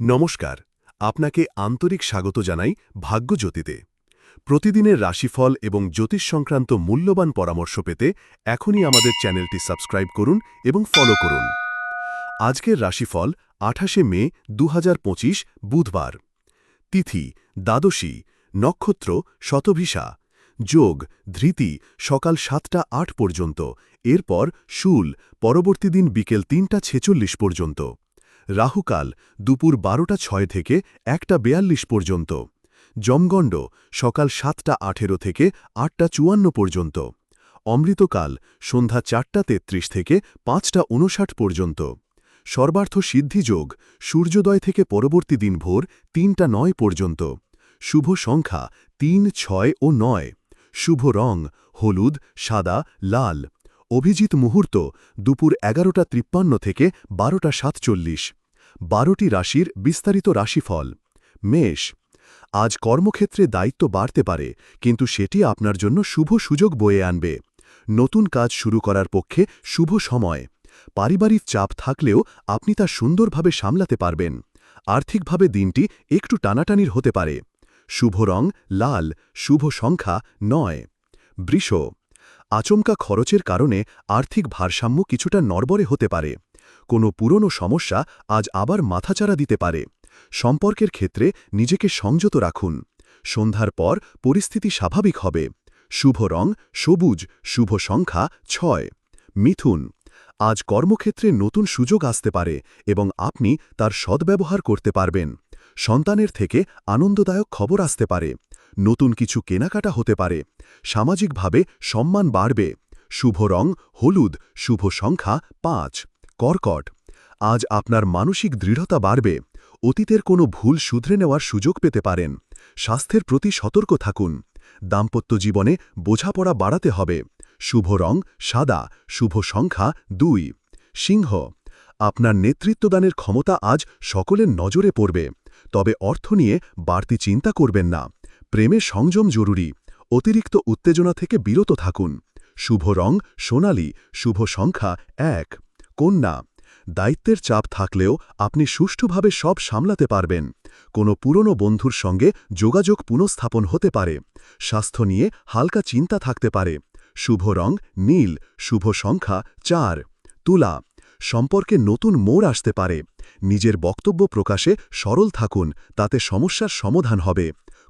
নমস্কার, আপনাকে আন্তরিক স্বাগত জানাই ভাগ্যজ্যোতিতে। প্রতিদিনের রাশিফল এবং জ্যোতিষ সংক্রান্ত মূল্যবান পরামর্শ পেতে এখনই আমাদের চ্যানেলটি সাবস্ক্রাইব করুন এবং ফলো করুন। আজকের রাশিফল আঠাশে মে দু হাজার পঁচিশ, বুধবার। তিথি দ্বাদশী, নক্ষত্র শতভিসা, যোগ ধৃতি সকাল সাতটা আট পর্যন্ত, এরপর শুল পরবর্তী দিন বিকেল তিনটা ছেচল্লিশ পর্যন্ত। রাহুকাল দুপুর বারোটা ছয় থেকে একটা বেয়াল্লিশ পর্যন্ত জমগণ্ড সকাল সাতটা আঠেরো থেকে আটটা চুয়ান্ন পর্যন্ত, অমৃতকাল সন্ধ্যা চারটা তেত্রিশ থেকে পাঁচটা উনষাট পর্যন্ত, সর্বার্থ সিদ্ধিযোগ সূর্যোদয় থেকে পরবর্তী দিন ভোর তিনটা নয় পর্যন্ত, শুভ সংখ্যা তিন, ছয় ও নয়, শুভ রং হলুদ, সাদা, লাল অভিজিৎ মুহূর্ত দুপুর এগারোটা ত্রিপ্পান্ন থেকে বারোটা সাতচল্লিশ। বারোটি রাশির বিস্তারিত রাশিফল। মেষ, আজ কর্মক্ষেত্রে দায়িত্ব বাড়তে পারে, কিন্তু সেটি আপনার জন্য শুভ সুযোগ বয়ে আনবে। নতুন কাজ শুরু করার পক্ষে শুভ সময়। পারিবারিক চাপ থাকলেও আপনি তা সুন্দরভাবে সামলাতে পারবেন। আর্থিকভাবে দিনটি একটু টানাটানির হতে পারে। শুভ রং, লাল। শুভ সংখ্যা, নয়। বৃষ আচমকা খরচের কারণে আর্থিক ভারসাম্য কিছুটা নড়বড়ে হতে পারে। কোনো পুরনো সমস্যা আজ আবার মাথাচাড়া দিতে পারে। সম্পর্কের ক্ষেত্রে নিজেকে সংযত রাখুন। সন্ধ্যার পর পরিস্থিতি স্বাভাবিক হবে। শুভ রং, সবুজ, শুভ সংখ্যা, ছয়। মিথুন, আজ কর্মক্ষেত্রে নতুন সুযোগ আসতে পারে এবং আপনি তার সদ্ব্যবহার করতে পারবেন। সন্তানের থেকে আনন্দদায়ক খবর আসতে পারে। নতুন কিছু কেনাকাটা হতে পারে। সামাজিকভাবে সম্মান বাড়বে। শুভ রং, হলুদ, শুভ সংখ্যা, পাঁচ। কর্কট। আজ আপনার মানসিক দৃঢ়তা বাড়বে। অতীতের কোনো ভুল শুধরে নেওয়ার সুযোগ পেতে পারেন। স্বাস্থ্যের প্রতি সতর্ক থাকুন। দাম্পত্য জীবনে বোঝাপড়া বাড়াতে হবে। শুভ রং, সাদা। শুভ সংখ্যা, দুই। সিংহ। আপনার নেতৃত্বদানের ক্ষমতা আজ সকলের নজরে পড়বে। তবে অর্থ নিয়ে বাড়তি চিন্তা করবেন না। প্রেমে সংযম জরুরি। অতিরিক্ত উত্তেজনা থেকে বিরত থাকুন। শুভ রং সোনালি, শুভ সংখ্যা এক। কন্যা, দায়িত্বের চাপ থাকলেও আপনি সুষ্ঠুভাবে সব সামলাতে পারবেন। কোনো পুরনো বন্ধুর সঙ্গে যোগাযোগ পুনঃস্থাপন হতে পারে। স্বাস্থ্য নিয়ে হালকা চিন্তা থাকতে পারে। শুভ রং নীল, শুভ সংখ্যা চার। তুলা, সম্পর্কে নতুন মোড় আসতে পারে। নিজের বক্তব্য প্রকাশে সরল থাকুন, তাতে সমস্যার সমাধান হবে।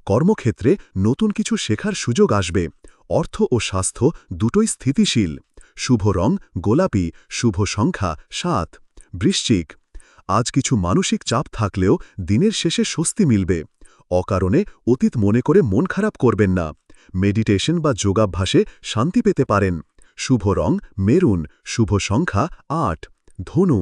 কর্মক্ষেত্রে নতুন কিছু শেখার সুযোগ আসবে। অর্থ ও স্বাস্থ্য দুটোই স্থিতিশীল। শুভ রং, গোলাপি, শুভ সংখ্যা, সাত। বৃশ্চিক। আজ কিছু মানসিক চাপ থাকলেও দিনের শেষে স্বস্তি মিলবে। অকারণে অতীত মনে করে মন খারাপ করবেন না। মেডিটেশন বা যোগাভ্যাসে শান্তি পেতে পারেন। শুভ রং, মেরুন। শুভ সংখ্যা, আট। ধনু।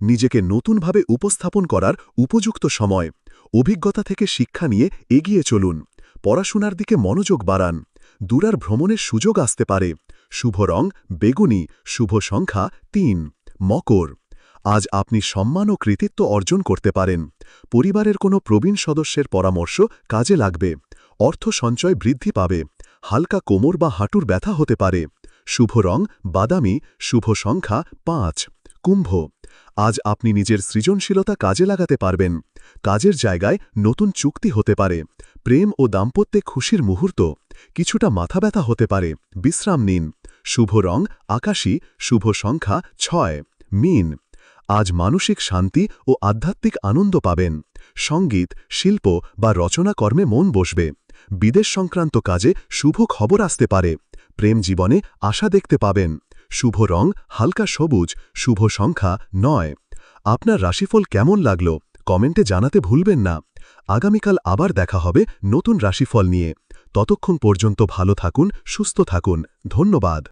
নিজেকে নতুনভাবে উপস্থাপন করার উপযুক্ত সময়। অভিজ্ঞতা থেকে শিক্ষা নিয়ে এগিয়ে চলুন। পড়াশোনার দিকে মনোযোগ বাড়ান। দূরার ভ্রমণের সুযোগ আসতে পারে। শুভ রং, বেগুনি, শুভ সংখ্যা তিন, মকর। আজ আপনি সম্মান ও কৃতিত্ব অর্জন করতে পারেন। পরিবারের কোনো প্রবীণ সদস্যের পরামর্শ কাজে লাগবে। অর্থ সঞ্চয় বৃদ্ধি পাবে। হালকা কোমর বা হাঁটুর ব্যথা হতে পারে। শুভ রং, বাদামি, শুভ সংখ্যা পাঁচ। কুম্ভ, আজ আপনি নিজের সৃজনশীলতা কাজে লাগাতে পারবেন। কাজের জায়গায় নতুন চুক্তি হতে পারে। প্রেম ও দাম্পত্যে খুশির মুহূর্ত, কিছুটা মাথা ব্যথা হতে পারে। বিশ্রাম নিন। শুভ রং, আকাশী, শুভ সংখ্যা ছয়, মিন। আজ মানসিক শান্তি ও আধ্যাত্মিক আনন্দ পাবেন। সংগীত, শিল্প বা রচনা কর্মে মন বসবে। বিদেশ সংক্রান্ত কাজে শুভ খবর আসতে পারে। প্রেম জীবনে আশা দেখতে পাবেন। শুভ রং, হালকা সবুজ, শুভ সংখ্যা নয়। আপনার রাশিফল কেমন লাগল? কমেন্টে জানাতে ভুলবেন না। আগামীকাল আবার দেখা হবে নতুন রাশিফল নিয়ে। ততক্ষণ পর্যন্ত ভালো থাকুন, সুস্থ থাকুন। ধন্যবাদ।